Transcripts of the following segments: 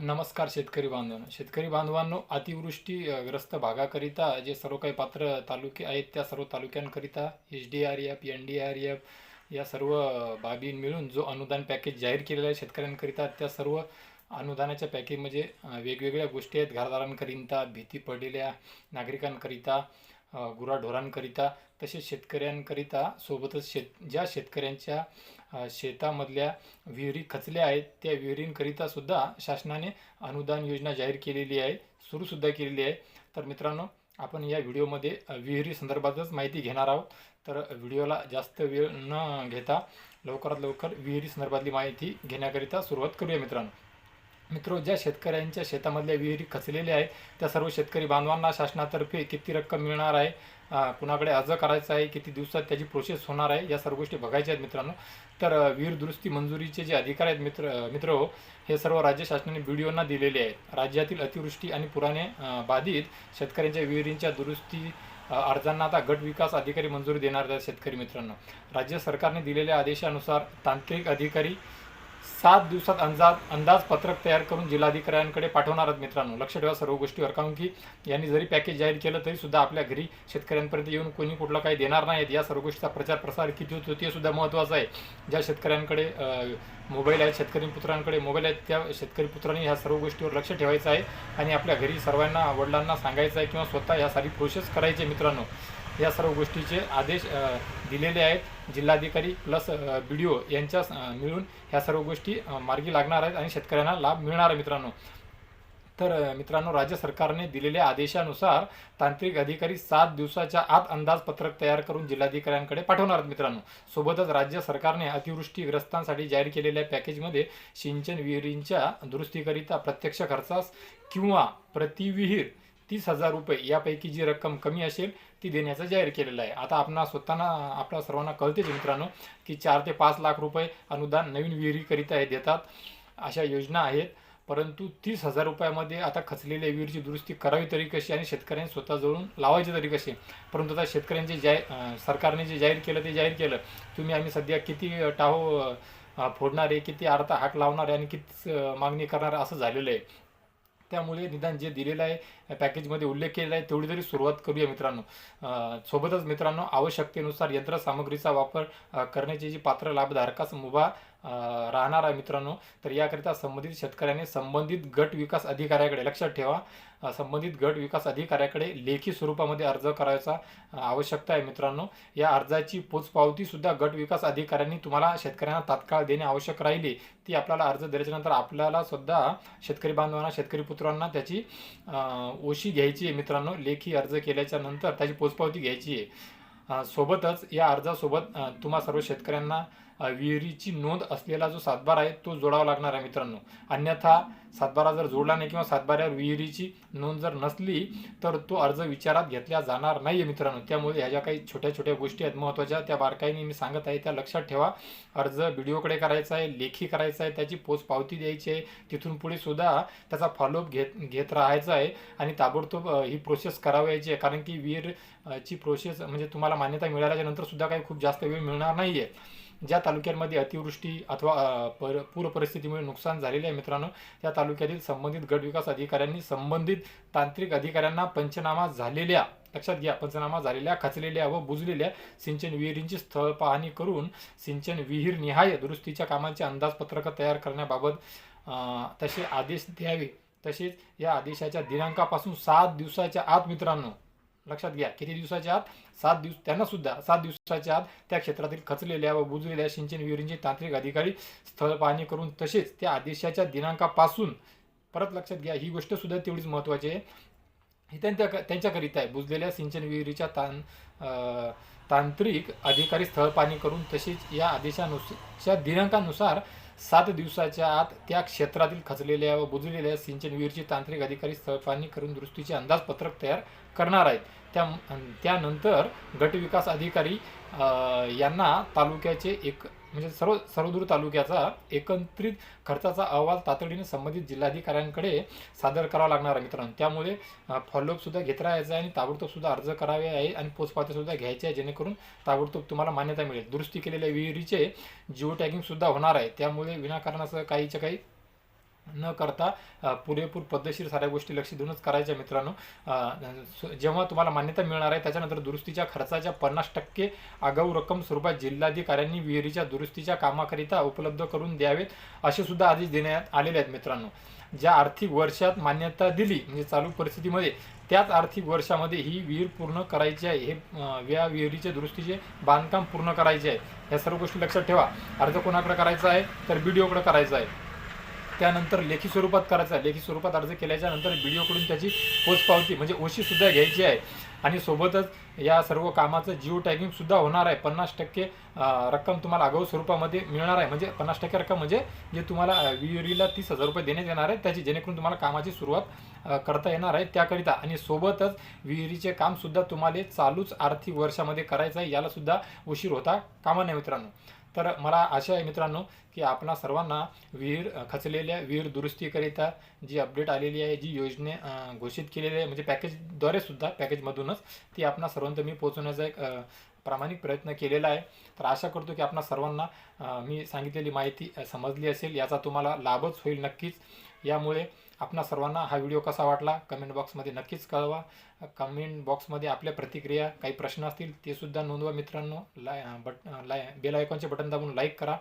नमस्कार शेतकरी बांधवांनो. शेतकरी बांधवांनो अतिवृष्टी ग्रस्त भागाकरिता जे सर्व काही पात्र तालुके आहेत त्या सर्व तालुक्यांकरिता H D R F N D R F या सर्व बाबी मिळून जो अनुदान पॅकेज जाहीर केलेला आहे शेतकऱ्यांकरिता त्या सर्व अनुदानाच्या पॅकेजमध्ये वेगवेगळ्या गोष्टी आहेत. घरदारांकरिता भीती पडलेल्या नागरिकांकरिता गुराढोरांकरिता तसेच शेतकऱ्यांकरिता सोबतच शेत ज्या शेतकऱ्यांच्या शेतामधल्या विहिरी खचल्या आहेत त्या विहिरींकरिता सुद्धा शासनाने अनुदान योजना जाहीर केलेली आहे सुरूसुद्धा केलेली आहे. तर मित्रांनो आपण या व्हिडिओमध्ये विहिरी संदर्भातच माहिती घेणार आहोत. तर व्हिडिओला जास्त वेळ न घेता लवकरात लवकर विहिरी संदर्भातली माहिती घेण्याकरिता सुरुवात करूया मित्रांनो. मित्रो ज्या शेतकऱ्यांच्या शेतामधल्या विहिरी खचलेल्या आहेत त्या सर्व शेतकरी बांधवांना शासनातर्फे किती रक्कम मिळणार आहे कुणाकडे अर्ज करायचा आहे किती दिवसात त्याची प्रोसेस होणार आहे या सर्व गोष्टी बघायच्या आहेत मित्रांनो. तर विहीर दुरुस्ती मंजुरीचे जे अधिकार आहेत मित्र मित्र हो, हे सर्व राज्य शासनाने बीडीओंना दिलेले आहेत. राज्यातील अतिवृष्टी आणि पुराने बाधित शेतकऱ्यांच्या विहिरींच्या दुरुस्ती अर्जांना आता गट विकास अधिकारी मंजुरी देणार आहेत शेतकरी मित्रांनो. राज्य सरकारने दिलेल्या आदेशानुसार तांत्रिक अधिकारी सात दिवसात अंदाज अंदाजपत्रक तयार करून जिल्हाधिकाऱ्यांकडे पाठवणार आहेत मित्रांनो. लक्ष ठेवा सर्व गोष्टीवर कारण की यांनी जरी पॅकेज जाहीर केलं तरी सुद्धा आपल्या घरी शेतकऱ्यांपर्यंत येऊन कोणी कुठला काही देणार नाहीत या सर्व गोष्टीचा प्रचार प्रसार किती होतो ते सुद्धा महत्त्वाचं आहे. ज्या शेतकऱ्यांकडे मोबाईल आहेत शेतकरी पुत्रांकडे मोबाईल आहेत त्या शेतकरी पुत्रांनी ह्या सर्व गोष्टीवर लक्ष ठेवायचं आहे. आणि आपल्या घरी सर्वांना वडिलांना सांगायचं आहे किंवा स्वतः ह्या सारी प्रोसेस करायची मित्रांनो. या सर्व गोष्टीचे आदेश दिलेले आहेत. जिल्हाधिकारी प्लस बी डी ओ यांच्या मिळून ह्या सर्व गोष्टी मार्गी लागणार आहेत आणि शेतकऱ्यांना लाभ मिळणार आहे मित्रांनो. तर मित्रांनो राज्य सरकारने दिलेल्या आदेशानुसार तांत्रिक अधिकारी सात दिवसाच्या आत अंदाजपत्रक तयार करून जिल्हाधिकाऱ्यांकडे पाठवणार आहेत मित्रांनो. सोबतच राज्य सरकारने अतिवृष्टीग्रस्तांसाठी जाहीर केलेल्या पॅकेजमध्ये सिंचन विहिरींच्या दुरुस्तीकरिता प्रत्यक्ष खर्चास किंवा प्रतिविहीर तीस हजार रुपये यापैकी जी रक्कम कमी असेल ती देण्याचं जाहीर केलेलं आहे. आता आपणा स्वतःना आपल्या सर्वांना कळतेच मित्रांनो की चार ते पाच लाख रुपये अनुदान नवीन विहिरीकरिता हे देतात अशा योजना आहेत. परंतु तीस हजार रुपयामध्ये आता खचलेल्या विहिरीची दुरुस्ती करावी तरी कशी आणि शेतकऱ्यांनी स्वतः जवळून लावायची तरी कशी? परंतु आता शेतकऱ्यांचे जाहीर सरकारने जे जाहीर केलं ते जाहीर केलं. तुम्ही आम्ही सध्या किती टाहो फोडणारे फोडणार आहे किती अर्धा हाक लावणार आहे आणि किती मागणी करणार असं झालेलं आहे. त्यामुळे निदान जे दिलेलं आहे पॅकेजमध्ये उल्लेख केलेला आहे तेवढी तरी सुरुवात करूया मित्रांनो. सोबतच मित्रांनो आवश्यकतेनुसार यंत्रसामग्रीचा वापर करण्याची जी पात्र लाभधारकास मुभा राहणार आहे मित्रांनो. तर याकरिता संबंधित शेतकऱ्याने संबंधित गट विकास अधिकाऱ्याकडे लक्षात ठेवा. संबंधित गट विकास अधिकाऱ्याकडे लेखी स्वरूपामध्ये अर्ज करायचा आवश्यकता आहे मित्रांनो. या अर्जाची पोचपावतीसुद्धा गट विकास अधिकाऱ्यांनी तुम्हाला शेतकऱ्यांना तात्काळ देणे आवश्यक राहिली. ती आपल्याला अर्ज दिल्याच्यानंतर आपल्याला सुद्धा शेतकरी बांधवांना शेतकरी पुत्रांना त्याची ओशी घ्यायची आहे मित्रांनो. लेखी अर्ज केल्याच्यानंतर त्याची पोचपावती घ्यायची आहे. सोबतच या अर्जासोबत तुम्हा सर्व शेतकऱ्यांना विहिरीची नोंद असलेला जो सातबारा आहे तो जोडावा लागणार आहे मित्रांनो. अन्यथा सातबारा जर जोडला नाही किंवा सातबाऱ्यावर विहिरीची नोंद जर नसली तर तो अर्ज विचारात घेतला जाणार नाही आहे मित्रांनो. त्यामुळे ह्या ज्या काही छोट्या छोट्या गोष्टी आहेत महत्त्वाच्या त्या बारकाईने मी सांगत आहे. त्या लक्षात ठेवा. अर्ज व्हिडिओकडे करायचा आहे लेखी करायचा आहे त्याची पोच पावती द्यायची आहे. तिथून पुढे सुद्धा त्याचा फॉलोअप घेत घेत राहायचा आहे आणि ताबडतोब ही प्रोसेस करावायची आहे. कारण की विहीरची प्रोसेस म्हणजे तुम्हाला मान्यता मिळाल्याच्या नंतर सुद्धा काही खूप जास्त वेळ मिळणार नाही आहे ज्या तालुक्यांमध्ये अतिवृष्टी अथवा पर पूर परिस्थितीमुळे नुकसान झालेले आहे मित्रांनो त्या तालुक्यातील संबंधित गट विकास अधिकाऱ्यांनी संबंधित तांत्रिक अधिकाऱ्यांना पंचनामा झालेल्या लक्षात घ्या पंचनामा झालेल्या खचलेल्या व बुजलेल्या सिंचन विहिरींची स्थळ पाहणी करून सिंचन विहीर निहाय दुरुस्तीच्या कामांचे अंदाजपत्रक तयार करण्याबाबत तसे आदेश द्यावे. तसेच या आदेशाच्या दिनांकापासून सात दिवसाच्या आत मित्रांनो लक्षात घ्या. किती दिवसाच्या आत? सात दिवस त्यांना सुद्धा सात दिवसाच्या आत त्या क्षेत्रातील खचलेल्या व बुजलेल्या सिंचन विहिरींचे तांत्रिक अधिकारी स्थळ पाहणी करून तसेच त्या आदेशाच्या दिनांकापासून परत लक्षात घ्या. ही गोष्ट सुद्धा तेवढीच महत्त्वाची आहे. हे त्यांच्या त्यांच्याकरिता आहे. बुजलेल्या सिंचन विहिरीच्या तां तांत्रिक अधिकारी स्थळ पाहणी करून तसेच या आदेशानुसार दिनांकानुसार सात दिवसाच्या आत त्या क्षेत्रातील खचलेल्या व बुजलेल्या सिंचन विहिरीची तांत्रिक अधिकारी स्थळ पाहणी करून दुरुस्तीचे अंदाजपत्रक तयार करणार आहेत. त्या त्यानंतर गटविकास अधिकारी यांना तालुक्याचे एक म्हणजे सर्व सर्वदूर तालुक्याचा एकत्रित खर्चाचा अहवाल तातडीने संबंधित जिल्हाधिकाऱ्यांकडे सादर करावा लागणार आहे मित्रांनो. त्यामुळे फॉलोअपसुद्धा घेत राहायचं आहे आणि ताबडतोबसुद्धा अर्ज करावे आहे आणि पोचपावती घ्यायची घ्यायचे आहे जेणेकरून ताबडतोब तुम्हाला मान्यता मिळेल. दुरुस्ती केलेल्या विहिरीचे जिओ टॅगिंगसुद्धा होणार आहे. त्यामुळे विनाकारणाचं काहीच्या काही न करता पुरेपूर पद्धतशीर साऱ्या गोष्टी लक्ष देऊनच करायच्या मित्रांनो. जेव्हा तुम्हाला मान्यता मिळणार आहे त्याच्यानंतर दुरुस्तीच्या खर्चाच्या पन्नास टक्के आगाऊ रक्कम स्वरूपात जिल्हाधिकाऱ्यांनी विहिरीच्या दुरुस्तीच्या कामाकरिता उपलब्ध करून द्यावेत असे सुद्धा आदेश देण्यात आलेले आहेत मित्रांनो. ज्या आर्थिक वर्षात मान्यता दिली म्हणजे चालू परिस्थितीमध्ये त्याच आर्थिक वर्षामध्ये ही विहीर पूर्ण करायची आहे. हे या विहिरीच्या दुरुस्तीचे बांधकाम पूर्ण करायचे आहे. या सर्व गोष्टी लक्षात ठेवा. अर्ज कोणाकडे करायचा आहे तर बीडीओकडे करायचा आहे. त्यानंतर लेखी स्वरूपात करायचा आहे लेखी स्वरूपात अर्ज केल्याच्यानंतर बीडीओकडून त्याची पोचपावती म्हणजे ओशी सुद्धा घ्यायची आहे. आणि सोबतच या सर्व कामाचं जिओ टॅगिंग सुद्धा होणार आहे. पन्नास टक्के रक्कम तुम्हाला आगाऊ स्वरूपामध्ये मिळणार आहे. म्हणजे पन्नास टक्के रक्कम म्हणजे जे तुम्हाला विहिरीला तीस हजार रुपये देण्यात येणार आहे त्याची जेणेकरून तुम्हाला कामाची सुरुवात करता येणार आहे. त्याकरिता आणि सोबतच विहिरीचे कामसुद्धा तुम्हाला चालूच आर्थिक वर्षामध्ये करायचं आहे यालासुद्धा उशीर होता. कामा नये मित्रांनो. तर मला आशा आहे मित्रांनो की आपणा सर्वांना विहीर खचलेल्या विहीर दुरुस्तीकरिता जी अपडेट आलेली आहे जी योजने घोषित केलेली आहे म्हणजे पॅकेजद्वारे सुद्धा पॅकेजमधूनच ती आपणा सर्वांत मी पोहोचवण्याचा एक प्रामाणिक प्रयत्न केलेला आहे. तर आशा करतो की आपणा सर्वांना मी सांगितलेली माहिती समजली असेल. याचा तुम्हाला लाभच होईल नक्कीच. यामुळे आपणा सर्वांना हा व्हिडिओ कसा वाटला कमेंट बॉक्समध्ये नक्कीच कळवा. कमेंट बॉक्समध्ये आपल्या प्रतिक्रिया काही प्रश्न असतील ते सुद्धा नोंदवा मित्रांनो. लाय बट लाय बेल आयकॉनचे बटन दाबून लाईक करा.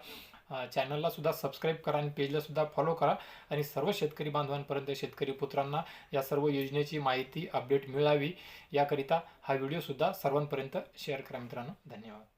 चॅनलला सुद्धा सबस्क्राईब करा आणि पेजला सुद्धा फॉलो करा. आणि सर्व शेतकरी बांधवांपर्यंत शेतकरी पुत्रांना या सर्व योजनेची माहिती अपडेट मिळावी. याकरिता हा व्हिडिओ सुद्धा सर्वांपर्यंत शेअर करा मित्रांनो. धन्यवाद.